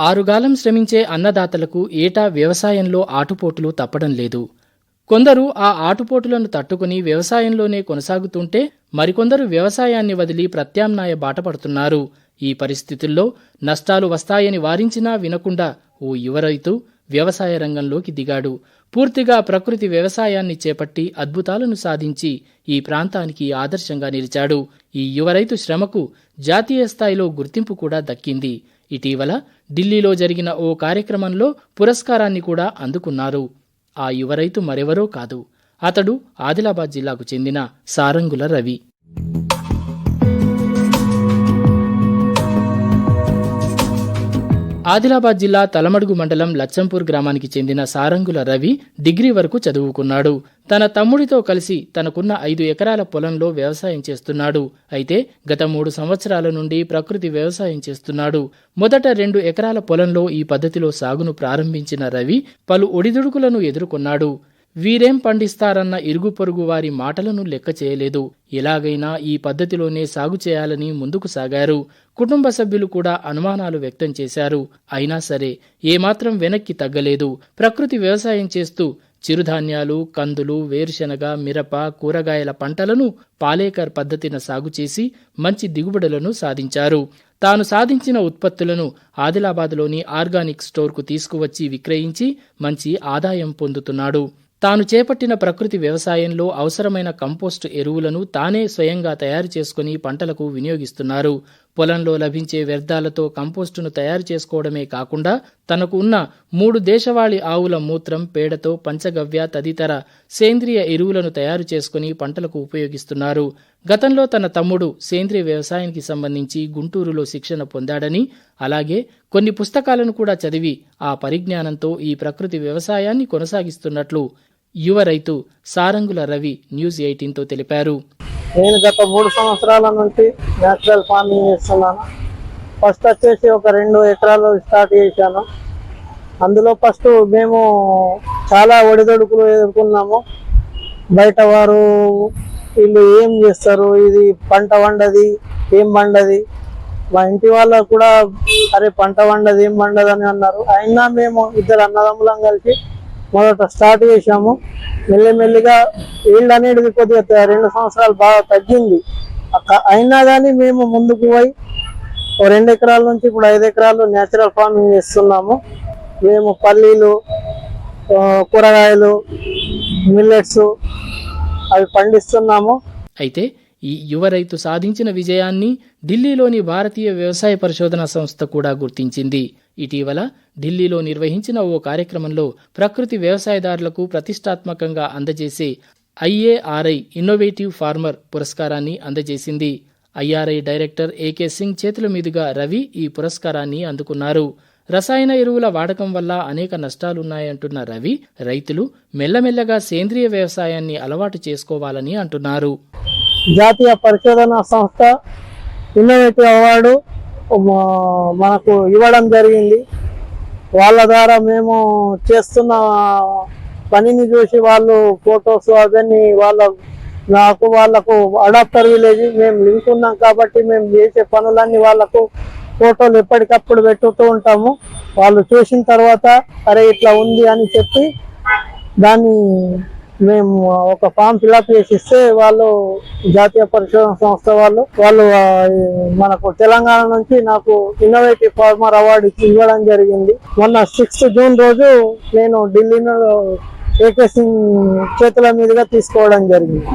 ఆరుగాలం శ్రమించే అన్నదాతలకు ఏటా వ్యవసాయంలో ఆటుపోటులు తప్పడం లేదు. కొందరు ఆ ఆటుపోటులను తట్టుకుని వ్యవసాయంలోనే కొనసాగుతుంటే మరికొందరు వ్యవసాయాన్ని వదిలి ప్రత్యామ్నాయ బాటపడుతున్నారు ఈ పరిస్థితుల్లో నష్టాలు వస్తాయని వారించినా వినకుండా ఓ యువ రైతు వ్యవసాయ రంగంలోకి దిగాడు. పూర్తిగా ప్రకృతి వ్యవసాయాన్ని చేపట్టి అద్భుతాలను సాధించి ఈ ప్రాంతానికి ఆదర్శంగా నిలిచాడు. ఈ యువ రైతు శ్రమకు జాతీయ స్థాయిలో గుర్తింపు కూడా దక్కింది. ఇటీవల ఢిల్లీలో జరిగిన ఓ కార్యక్రమంలో పురస్కారాన్ని కూడా అందుకున్నారు. ఆ యువరైతు మరెవరో కాదు. అతడు ఆదిలాబాద్ జిల్లాకు చెందిన సారంగుల రవి. ఆదిలాబాద్ జిల్లా తలమడుగు మండలం లచ్చంపూర్ గ్రామానికి చెందిన సారంగుల రవి డిగ్రీ వరకు చదువుకున్నాడు. తన తమ్ముడితో కలిసి తనకున్న ఐదు ఎకరాల పొలంలో వ్యవసాయం చేస్తున్నాడు. అయితే గత మూడు సంవత్సరాల నుండి ప్రకృతి వ్యవసాయం చేస్తున్నాడు. మొదట రెండు ఎకరాల పొలంలో ఈ పద్ధతిలో సాగును ప్రారంభించిన రవి పలు ఒడిదుడుకులను ఎదుర్కొన్నాడు. వీరేం పండిస్తారన్న ఇరుగు పొరుగు వారి మాటలను లెక్క చేయలేదు. ఎలాగైనా ఈ పద్ధతిలోనే సాగు చేయాలని ముందుకు సాగారు. కుటుంబ సభ్యులు కూడా అనుమానాలు వ్యక్తం చేశారు. అయినా సరే ఏమాత్రం వెనక్కి తగ్గలేదు. ప్రకృతి వ్యవసాయం చేస్తూ చిరుధాన్యాలు కందులు వేరుశనగ మిరప కూరగాయల పంటలను పాలేకర్ పద్ధతిన సాగు చేసి మంచి దిగుబడులను సాధించారు. తాను సాధించిన ఉత్పత్తులను ఆదిలాబాద్లోని ఆర్గానిక్ స్టోర్కు తీసుకువచ్చి విక్రయించి మంచి ఆదాయం పొందుతున్నాడు. తాను చేపట్టిన ప్రకృతి వ్యవసాయంలో అవసరమైన కంపోస్టు ఎరువులను తానే స్వయంగా తయారు చేసుకుని పంటలకు వినియోగిస్తున్నారు. పొలంలో లభించే వ్యర్థాలతో కంపోస్టును తయారు చేసుకోవడమే కాకుండా తనకు ఉన్న మూడు దేశవాళీ ఆవుల మూత్రం పేడతో పంచగవ్య తదితర సేంద్రియ ఎరువులను తయారు చేసుకుని పంటలకు ఉపయోగిస్తున్నారు. గతంలో తన తమ్ముడు సేంద్రియ వ్యవసాయానికి సంబంధించి గుంటూరులో శిక్షణ పొందాడని అలాగే కొన్ని పుస్తకాలను కూడా చదివి ఆ పరిజ్ఞానంతో ఈ ప్రకృతి వ్యవసాయాన్ని కొనసాగిస్తున్నట్లు యువ రైతు సారంగుల రవి న్యూస్ ఎయిటీన్తో తెలిపారు. నేను గత మూడు సంవత్సరాల నుంచి న్యాచురల్ ఫార్మింగ్ చేస్తున్నాను. ఫస్ట్ వచ్చేసి ఒక రెండు ఎకరాలు స్టార్ట్ చేశాను. అందులో ఫస్ట్ మేము చాలా ఒడిదొడుకులు ఎదుర్కొన్నాము. బయట వారు వీళ్ళు ఏం చేస్తారు? ఇది పంట వండది ఏం వండది? మా ఇంటి వాళ్ళకు కూడా అరే పంట వండది ఏం వండదు అని అన్నారు. అయినా మేము ఇద్దరు అన్నదమ్ములం కలిసి మొదట స్టార్ట్ చేశాము. మెల్లిమెల్లిగా ఈల్డ్ అనేది కొద్దిగా రెండు సంవత్సరాలు బాగా తగ్గింది. అయినా కానీ మేము ముందుకు పోయి రెండు ఎకరాల నుంచి ఇప్పుడు ఐదు ఎకరాలు నేచురల్ ఫార్మింగ్ చేస్తున్నాము. మేము పల్లీలు కూరగాయలు మిల్లెట్స్ అవి పండిస్తున్నాము. అయితే ఈ యువ రైతు సాధించిన విజయాన్ని ఢిల్లీలోని భారతీయ వ్యవసాయ పరిశోధన సంస్థ కూడా గుర్తించింది. ఇటీవల ఢిల్లీలో నిర్వహించిన ఓ కార్యక్రమంలో ప్రకృతి వ్యవసాయదారులకు ప్రతిష్టాత్మకంగా అందజేసే ఐఏఆర్ఐ ఇన్నోవేటివ్ ఫార్మర్ పురస్కారాన్ని అందజేసింది. ఐఆర్ఐ డైరెక్టర్ ఏకే సింగ్ చేతుల మీదుగా రవి ఈ పురస్కారాన్ని అందుకున్నారు. రసాయన ఎరువుల వాడకం వల్ల అనేక నష్టాలున్నాయంటున్న రవి రైతులు మెల్లమెల్లగా సేంద్రియ వ్యవసాయాన్ని అలవాటు చేసుకోవాలని అంటున్నారు. జాతీయ పరిశోధన సంస్థ ఇన్నోవేటివ్ అవార్డు మనకు ఇవ్వడం జరిగింది. వాళ్ళ ద్వారా మేము చేస్తున్న పనిని చూసి వాళ్ళు ఫొటోస్ అవన్నీ వాళ్ళ నాకు వాళ్ళకు అడాప్టర్ విలేజ్ మేము లింక్ ఉన్నాం కాబట్టి మేము చేసే పనులన్నీ వాళ్ళకు ఫోటోలు ఎప్పటికప్పుడు పెట్టుతూ ఉంటాము. వాళ్ళు చూసిన తర్వాత అరే ఇట్లా ఉంది అని చెప్పి దాన్ని మేము ఒక ఫామ్ ఫిల్అప్ చేసి ఇస్తే వాళ్ళు జాతీయ పరిశోధన సంస్థ వాళ్ళు వాళ్ళు మనకు తెలంగాణ నుంచి నాకు ఇన్నోవేటివ్ ఫార్మర్ అవార్డు ఇవ్వడం జరిగింది. మొన్న సిక్స్త్ జూన్ రోజు నేను ఢిల్లీలో ఏకే సింగ్ చేతుల మీదుగా తీసుకోవడం జరిగింది.